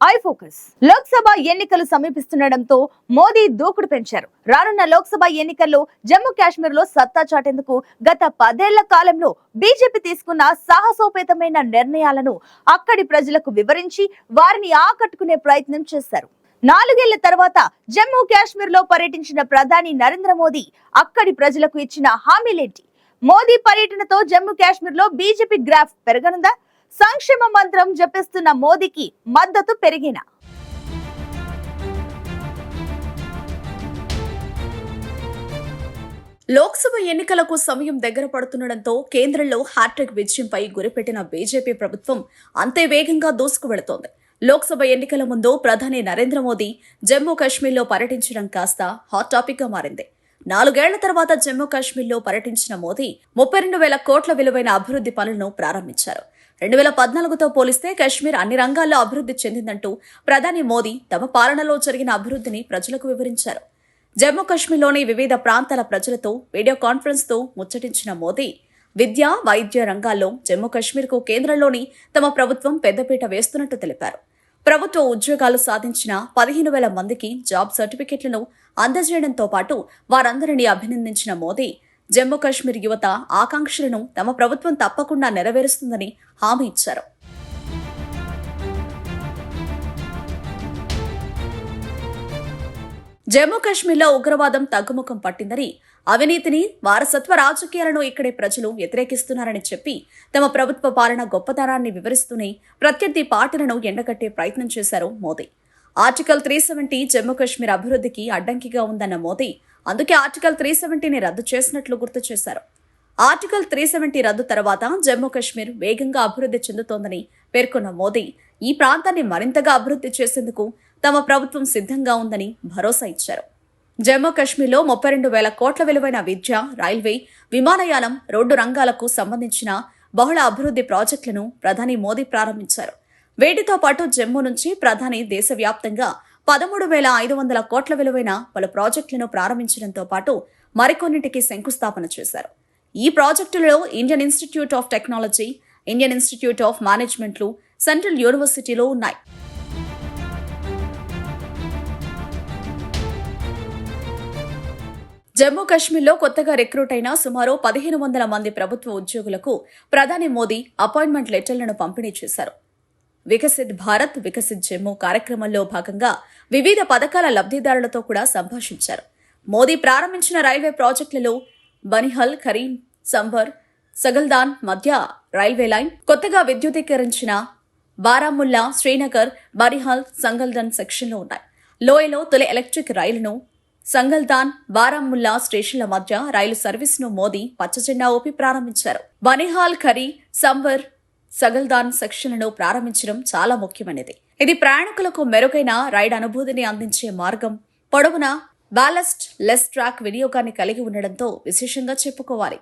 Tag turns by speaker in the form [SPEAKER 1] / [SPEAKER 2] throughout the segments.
[SPEAKER 1] I focus. Lok Sabha ఎన్నికలు సమీపిస్తుండటంతో మోదీ దూకుడు పెంచారు. రానున్న లోక్సభ ఎన్నికల్లో జమ్మూ కాశ్మీర్లో సత్తా చాటేందుకు గత పదేళ్ళ కాలంలో బీజేపీ తీసుకున్న సాహసోపేతమైన నిర్ణయాలను అక్కడి ప్రజలకు వివరించి వారిని ఆకట్టుకునే ప్రయత్నం చేశారు. నాలుగేళ్ళ తర్వాత జమ్మూ కాశ్మీర్లో పర్యటించిన ప్రధాని నరేంద్ర మోదీ అక్కడి ప్రజలకు ఇచ్చిన హామీలేంటి? మోదీ పర్యటనతో జమ్మూ కాశ్మీర్లో బీజేపీ గ్రాఫ్ పెరగనుందా? సంక్షేమ మంత్రం జపిస్తున్న మోదీకి మద్దతు పెరిగిన.
[SPEAKER 2] లోక్సభ ఎన్నికలకు సమయం దగ్గర పడుతుండటంతో కేంద్రంలో హ్యాట్రిక్ విజయంపై గురిపెట్టిన బీజేపీ ప్రభుత్వం అంతే వేగంగా దూసుకు వెళుతోంది లోక్సభ ఎన్నికల ముందు ప్రధాని నరేంద్ర మోదీ జమ్మూ కాశ్మీర్లో పర్యటించడం కాస్త హాట్ టాపిక్గా మారింది. నాలుగేళ్ళ తర్వాత జమ్మూ కాశ్మీర్లో పర్యటించిన మోదీ ముప్పై రెండు వేల కోట్ల విలువైన అభివృద్ధి పనులను ప్రారంభించారు. రెండు వేల పద్నాలుగుతో పోలిస్తే కాశ్మీర్ అన్ని రంగాల్లో అభివృద్ధి చెందిందంటూ ప్రధాని మోదీ తమ పాలనలో జరిగిన అభివృద్ధిని ప్రజలకు వివరించారు. జమ్మూ కాశ్మీర్లోని వివిధ ప్రాంతాల ప్రజలతో వీడియో కాన్ఫరెన్స్తో ముచ్చటించిన మోదీ విద్య వైద్య రంగాల్లో జమ్మూ కాశ్మీర్కు కేంద్రంలోని తమ ప్రభుత్వం పెద్దపీట వేస్తున్నట్టు తెలిపారు. ప్రభుత్వ ఉద్యోగాలు సాధించిన పదిహేను వేల మందికి జాబ్ సర్టిఫికెట్లను అందజేయడంతో పాటు వారందరినీ అభినందించిన మోదీ జమ్మూ కాశ్మీర్ యువత ఆకాంక్షలను తమ ప్రభుత్వం తప్పకుండా నెరవేరుస్తుందని హామీ ఇచ్చారు. జమ్మూ కాశ్మీర్లో ఉగ్రవాదం తగ్గుముఖం పట్టిందని అవినీతిని వారసత్వ రాజకీయాలను ఇక్కడి ప్రజలు వ్యతిరేకిస్తున్నారని చెప్పి తమ ప్రభుత్వ పాలన గొప్పతనాన్ని వివరిస్తూనే ప్రత్యర్థి పార్టీలను ఎండగట్టే ప్రయత్నం చేశారు Modi. Article three seventy Jammu Kashmir అభివృద్ధికి అడ్డంకిగా ఉందన్న మోదీ అందుకే ఆర్టికల్ త్రీ సెవెంటీని రద్దు చేసినట్లు గుర్తు చేశారు. ఆర్టికల్ త్రీ సెవెంటీ రద్దు తర్వాత జమ్మూ కాశ్మీర్ వేగంగా అభివృద్ధి చెందుతోందని పేర్కొన్న మోదీ ఈ ప్రాంతాన్ని మరింతగా అభివృద్ధి చేసేందుకు తమ ప్రభుత్వం సిద్ధంగా ఉందని భరోసా ఇచ్చారు. జమ్మూ కాశ్మీర్లో ముప్పై రెండు వేల కోట్ల విలువైన విద్య రైల్వే విమానయానం రోడ్డు రంగాలకు సంబంధించిన బహుళ అభివృద్ధి ప్రాజెక్టులను ప్రధాని మోదీ ప్రారంభించారు. వేటితో పాటు జమ్మూ నుంచి ప్రధాని దేశవ్యాప్తంగా పదమూడు వేల ఐదు వందల కోట్ల విలువైన పలు ప్రాజెక్టులను ప్రారంభించడంతో పాటు మరికొన్నింటికి శంకుస్థాపన చేశారు. ఈ ప్రాజెక్టులలో Indian Institute of Technology Indian Institute of మేనేజ్మెంట్లు central యూనివర్సిటీలో ఉన్నాయి. జమ్మూ కాశ్మీర్లో కొత్తగా రిక్రూట్ అయిన సుమారు పదిహేను వందల మంది ప్రభుత్వ ఉద్యోగులకు ప్రధాని మోదీ అపాయింట్మెంట్ లెటర్లను పంపిణీ చేశారు. వికసిత్ భారత్ వికసిత్ జమ్మూ కార్యక్రమంలో భాగంగా వివిధ పథకాల లబ్ధిదారులతో కూడా సంభాషించారు. మోదీ ప్రారంభించిన రైల్వే ప్రాజెక్టులలో బనిహల్ కరీం సంబర్ సగల్దాన్ మధ్య రైల్వే లైన్ కొత్తగా విద్యుదీకరించిన బారాముల్లా శ్రీనగర్ బనిహల్ సంగల్దన్ సెక్షన్లు ఉన్నాయి. లోయలో తొలి ఎలక్ట్రిక్ రైలును సంగల్దాన్ బారాముల్లా స్టేషన్ల మధ్య రైలు సర్వీసును మోదీ పచ్చజెండా ఊపి ప్రారంభించారు. బనిహాల్ ఖరీ సంబర్ సగల్దాన్ సెక్షన్లను ప్రారంభించడం చాలా ముఖ్యమైనది. ఇది ప్రయాణికులకు మెరుగైన రైడ్ అనుభూతిని అందించే మార్గం. పొడవున బ్యాలెస్ట్ లెస్ ట్రాక్ వినియోగాన్ని కలిగి ఉండడంతో విశేషంగా చెప్పుకోవాలి.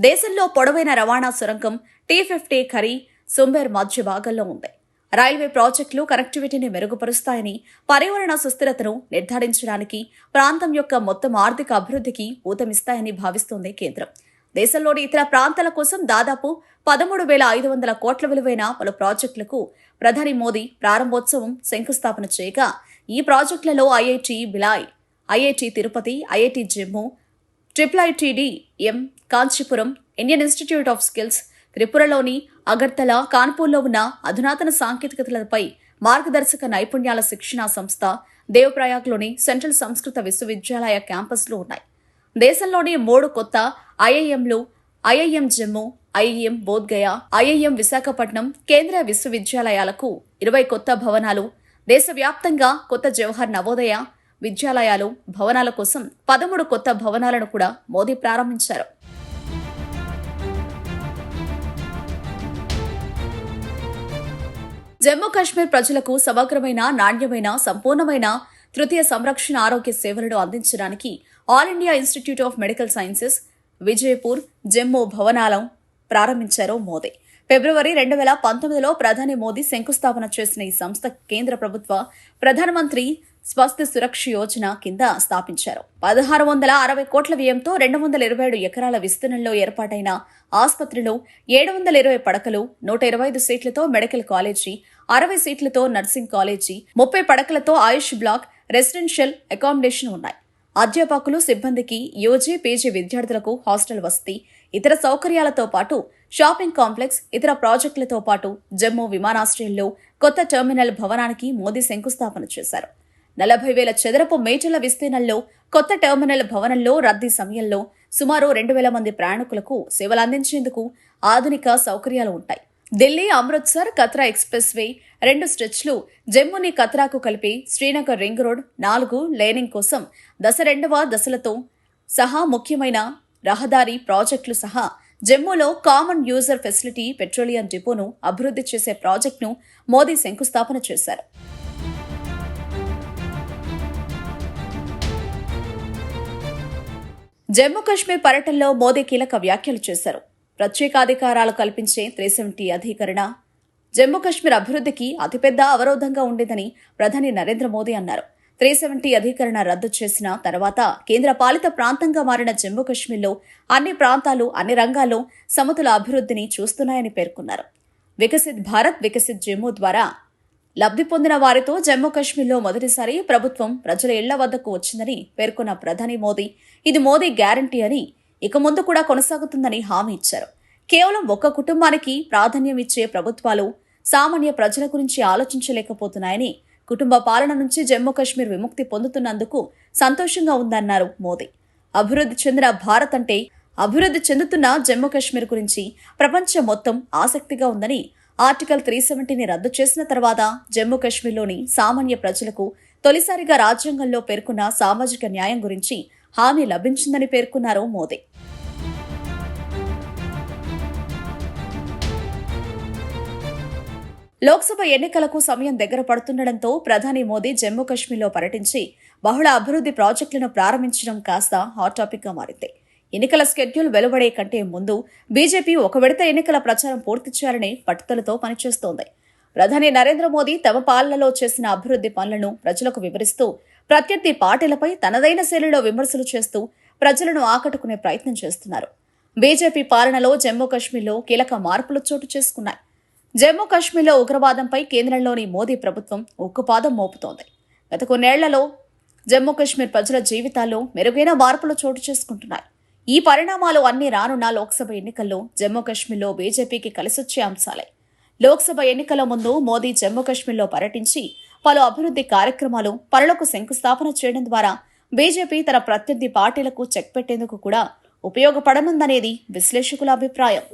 [SPEAKER 2] దేశంలో పొడవైన రవాణా సొరంగం టీ ఫిఫ్టీ ఖరీ సుంబేర్ మధ్య భాగంలో ఉంది. రైల్వే ప్రాజెక్టులు కనెక్టివిటీని మెరుగుపరుస్తాయని పర్యావరణ సుస్థిరతను నిర్ధారించడానికి ప్రాంతం యొక్క మొత్తం ఆర్థిక అభివృద్ధికి ఊతమిస్తాయని భావిస్తోంది కేంద్రం. దేశంలోని ఇతర ప్రాంతాల కోసం దాదాపు పదమూడు వేల ఐదు వందల కోట్ల విలువైన పలు ప్రాజెక్టులకు ప్రధాని మోదీ ప్రారంభోత్సవం శంకుస్థాపన చేయగా ఈ ప్రాజెక్టులలో IIT Bhilai IIT Tirupati IIT Jammu triple ITD M Kanchipuram Indian Institute of Skills త్రిపురలోని Agartala కాన్పూర్లో ఉన్న అధునాతన సాంకేతికతలపై మార్గదర్శక నైపుణ్యాల శిక్షణా సంస్థ దేవప్రయాగ్లోని సెంట్రల్ సంస్కృత విశ్వవిద్యాలయ క్యాంపస్లు ఉన్నాయి. దేశంలోని మూడు కొత్త ఐఐఎంలు IIM Jammu IIM Bodhgaya IIM Visakhapatnam కేంద్ర విశ్వవిద్యాలయాలకు ఇరవై కొత్త భవనాలు దేశవ్యాప్తంగా కొత్త జవహర్ నవోదయ విద్యాలయాలు భవనాల కోసం పదమూడు కొత్త భవనాలను కూడా మోదీ ప్రారంభించారు. జమ్మూ కాశ్మీర్ ప్రజలకు సమగ్రమైన నాణ్యమైన సంపూర్ణమైన తృతీయ సంరక్షణ ఆరోగ్య సేవలను అందించడానికి All India Institute of Medical Sciences Vijaypur Jammu భవనాలం ప్రారంభించారు మోదీ. ఫిబ్రవరి రెండు వేల పంతొమ్మిదిలో ప్రధాని మోదీ శంకుస్థాపన చేసిన ఈ సంస్థ కేంద్ర ప్రభుత్వ ప్రధానమంత్రి స్వస్థ సురక్ష యోజన కింద స్థాపించారు. పదహారు వందల అరవై కోట్ల వ్యయంతో రెండు వందల ఇరవై ఏడు ఎకరాల విస్తీర్ణంలో ఏర్పాటైన ఆసుపత్రిలో ఏడు వందల ఇరవై పడకలు నూట ఇరవై ఐదు సీట్లతో మెడికల్ కాలేజీ అరవై సీట్లతో నర్సింగ్ కాలేజీ ముప్పై పడకలతో ఆయుష్ బ్లాక్ రెసిడెన్షియల్ అకామిడేషన్ ఉన్నాయి. అధ్యాపకులు సిబ్బందికి యూజీ పీజీ విద్యార్థులకు హాస్టల్ వసతి ఇతర సౌకర్యాలతో పాటు షాపింగ్ కాంప్లెక్స్ ఇతర ప్రాజెక్టులతో పాటు జమ్మూ విమానాశ్రయంలో కొత్త టెర్మినల్ భవనానికి మోదీ శంకుస్థాపన చేశారు. నలభై వేల చదరపు మీటర్ల విస్తీర్ణంలో కొత్త టెర్మినల్ భవనంలో రద్దీ సమయంలో సుమారు రెండు వేల మంది ప్రయాణికులకు సేవలు అందించేందుకు ఆధునిక సౌకర్యాలు ఉంటాయి. ఢిల్లీ అమృత్సర్ కత్రా ఎక్స్ప్రెస్ వే రెండు స్ట్రెచ్లు జమ్మూని కత్రాకు కలిపి శ్రీనగర్ రింగ్ రోడ్ నాలుగు లేనింగ్ కోసం దశ రెండవ దశలతో సహా ముఖ్యమైన రహదారి ప్రాజెక్టులు సహా జమ్మూలో కామన్ యూజర్ ఫెసిలిటీ పెట్రోలియం డిపోను అభివృద్ధి చేసే ప్రాజెక్టును మోదీ శంకుస్థాపన చేశారు. జమ్మూ కాశ్మీర్ పర్యటనలో మోదీ కీలక వ్యాఖ్యలు చేశారు. ప్రత్యేకాధికారాలు కల్పించే త్రీ సెవెంటీ అధికరణ. జమ్మూ కాశ్మీర్ అభివృద్ధికి అతిపెద్ద అవరోధంగా ఉండేదని ప్రధాని నరేంద్ర మోదీ అన్నారు. త్రీ సెవెంటీ అధికరణ రద్దు చేసిన తర్వాత కేంద్ర పాలిత ప్రాంతంగా మారిన జమ్మూ కాశ్మీర్లో అన్ని ప్రాంతాలు అన్ని రంగాల్లో సమతుల అభివృద్ధిని చూస్తున్నాయని పేర్కొన్నారు. వికసిత్ భారత్ వికసిత్ జమ్మూ ద్వారా లబ్ధి పొందిన వారితో జమ్మూ కాశ్మీర్లో మొదటిసారి ప్రభుత్వం ప్రజల ఇళ్ళ వద్దకు వచ్చిందని పేర్కొన్న ప్రధాని మోదీ ఇది మోదీ గ్యారంటీ అని ఇక ముందు కూడా కొనసాగుతుందని హామీ ఇచ్చారు. కేవలం ఒక్క కుటుంబానికి ప్రాధాన్యం ఇచ్చే ప్రభుత్వాలు సామాన్య ప్రజల గురించి ఆలోచించలేకపోతున్నాయని కుటుంబ పాలన నుంచి జమ్మూ కాశ్మీర్ విముక్తి పొందుతున్నందుకు సంతోషంగా ఉందన్నారు మోదీ. అభివృద్ధి చెందిన భారత్ అంటే అభివృద్ధి చెందుతున్న జమ్మూ కాశ్మీర్ గురించి ప్రపంచం మొత్తం ఆసక్తిగా ఉందని ఆర్టికల్ త్రీ సెవెంటీని రద్దు చేసిన తర్వాత జమ్మూ కాశ్మీర్లోని సామాన్య ప్రజలకు తొలిసారిగా రాజ్యాంగంలో పేర్కొన్న సామాజిక న్యాయం గురించి హామీ లభించిందని పేర్కొన్నారు మోదీ. లోక్సభ ఎన్నికలకు సమయం దగ్గర పడుతుండటంతో ప్రధాని మోదీ జమ్మూ కాశ్మీర్లో పర్యటించి బహుళ అభివృద్ధి ప్రాజెక్టులను ప్రారంభించడం కాస్త హాట్ టాపిక్గా మారింది. ఎన్నికల స్కెడ్యూల్ వెలువడే కంటే ముందు బీజేపీ ఒక విడత ఎన్నికల ప్రచారం పూర్తి చేయాలని పట్టుదలతో పనిచేస్తోంది. ప్రధాని నరేంద్ర మోదీ తమ పాలనలో చేసిన అభివృద్ధి పనులను ప్రజలకు వివరిస్తూ ప్రత్యర్థి పార్టీలపై తనదైన శైలిలో విమర్శలు చేస్తూ ప్రజలను ఆకట్టుకునే ప్రయత్నం చేస్తున్నారు. బీజేపీ పాలనలో జమ్మూ కాశ్మీర్లో కీలక మార్పులు చోటు చేసుకున్నాయి. జమ్మూ కాశ్మీర్లో ఉగ్రవాదంపై కేంద్రంలోని మోదీ ప్రభుత్వం ఉక్కుపాదం మోపుతోంది. గత కొన్నేళ్ళలో జమ్మూ కశ్మీర్ ప్రజల జీవితాల్లో మెరుగైన మార్పులు చోటు చేసుకుంటున్నాయి. ఈ పరిణామాలు అన్ని రానున్న లోక్సభ ఎన్నికల్లో జమ్మూ కశ్మీర్లో బీజేపీకి కలిసొచ్చే అంశాలే. లోక్సభ ఎన్నికల ముందు మోదీ జమ్మూ కశ్మీర్లో పర్యటించి పలు అభివృద్ధి కార్యక్రమాలు పనులకు శంకుస్థాపన చేయడం ద్వారా బీజేపీ తన ప్రత్యర్థి పార్టీలకు చెక్ పెట్టేందుకు కూడా ఉపయోగపడనుందనేది విశ్లేషకుల అభిప్రాయం.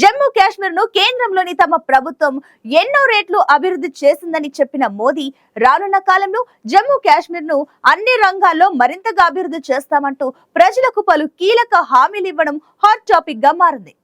[SPEAKER 1] జమ్మూ కాశ్మీర్ను కేంద్రంలోని తమ ప్రభుత్వం ఎన్నో రేట్లు అభివృద్ధి చేసిందని చెప్పిన మోదీ రానున్న కాలంలో జమ్మూ కాశ్మీర్ను అన్ని రంగాల్లో మరింతగా అభివృద్ధి చేస్తామంటూ ప్రజలకు పలు కీలక హామీలు ఇవ్వడం హాట్ టాపిక్గా మారింది.